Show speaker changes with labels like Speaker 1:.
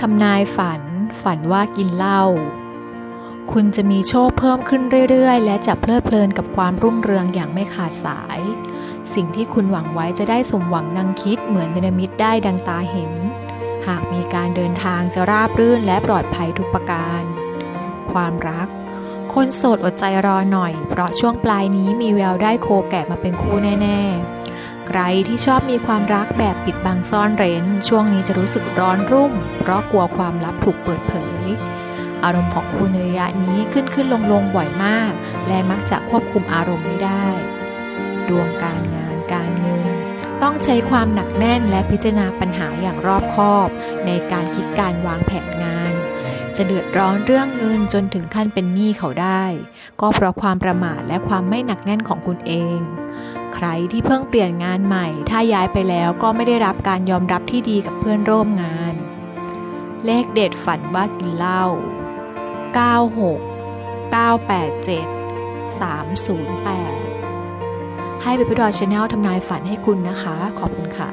Speaker 1: ทำนายฝัน ฝันว่ากินเหล้า คุณจะมีโชคเพิ่มขึ้นเรื่อยๆ และจะเพลิดเพลินกับความรุ่งเรืองอย่างไม่ขาดสาย สิ่งที่คุณหวังไว้จะได้สมหวังดังคิดเหมือนเนรมิตได้ดังตาเห็น หากมีการเดินทางจะราบรื่นและปลอดภัยทุกประการ ความรัก คนโสดอดใจรอหน่อย เพราะช่วงปลายนี้มีแววได้โคแก่มาเป็นคู่แน่ ๆ ใครที่ชอบมีความรักแบบปิดบังซ่อนเร้น ช่วงนี้จะรู้สึกร้อนรุ่ม เพราะกลัวความลับถูกเปิดเผย อารมณ์ของคุณในระยะนี้ขึ้นขึ้นลงลงบ่อยมาก และมักจะควบคุมอารมณ์ไม่ได้ ดวงการงานการเงิน ต้องใช้ความหนักแน่นและพิจารณาปัญหาอย่างรอบคอบ ในการคิดการวางแผนงาน จะเดือดร้อนเรื่องเงินจนถึงขั้นเป็นหนี้เขาได้ ก็เพราะความประมาทและความไม่หนักแน่นของคุณเอง ใครที่เพิ่งเปลี่ยนงานใหม่ ถ้าย้ายไปแล้วก็ไม่ได้รับการยอมรับที่ดีกับเพื่อนร่วมงาน เลขเด็ดฝันว่ากินเหล้า 96 987 308 ให้เบบี้ดอชแนลทำนายฝันให้คุณนะคะ ขอบคุณค่ะ